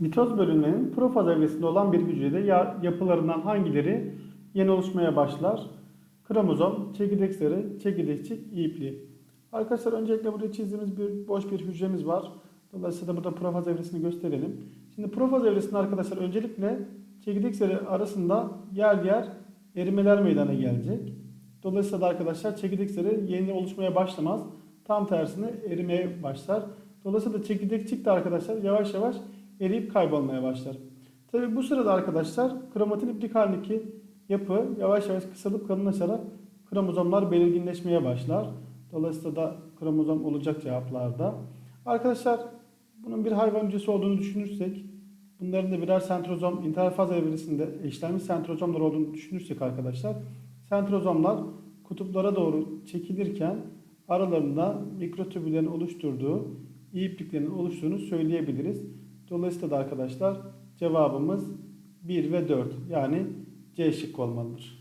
Mitoz bölünmenin profaz evresinde olan bir hücrede ya- yapılarından hangileri yeni oluşmaya başlar? Kromozom, çekirdek zarı, çekirdekçik, ipliği. Arkadaşlar öncelikle burada çizdiğimiz bir boş bir hücremiz var. Dolayısıyla burada profaz evresini gösterelim. Şimdi profaz evresinde arkadaşlar öncelikle çekirdek zarı arasında yer yer erimeler meydana gelecek. Dolayısıyla da arkadaşlar çekirdek zarı yeni oluşmaya başlamaz. Tam tersine erimeye başlar. Dolayısıyla çekirdekçik de arkadaşlar yavaş yavaş eriyip kaybolmaya başlar. Tabi bu sırada arkadaşlar kromatin iplik halindeki yapı yavaş yavaş kısalıp kalınlaşarak kromozomlar belirginleşmeye başlar. Dolayısıyla da kromozom olacak cevaplarda. Arkadaşlar bunun bir hayvan hücresi olduğunu düşünürsek bunların da birer sentrozom interfaz evresinde eşlenmiş sentrozomlar olduğunu düşünürsek arkadaşlar sentrozomlar kutuplara doğru çekilirken aralarında mikrotübüllerin oluşturduğu iyi ipliklerin oluştuğunu söyleyebiliriz. Dolayısıyla da arkadaşlar cevabımız 1 ve 4 yani C şıkkı olmalıdır.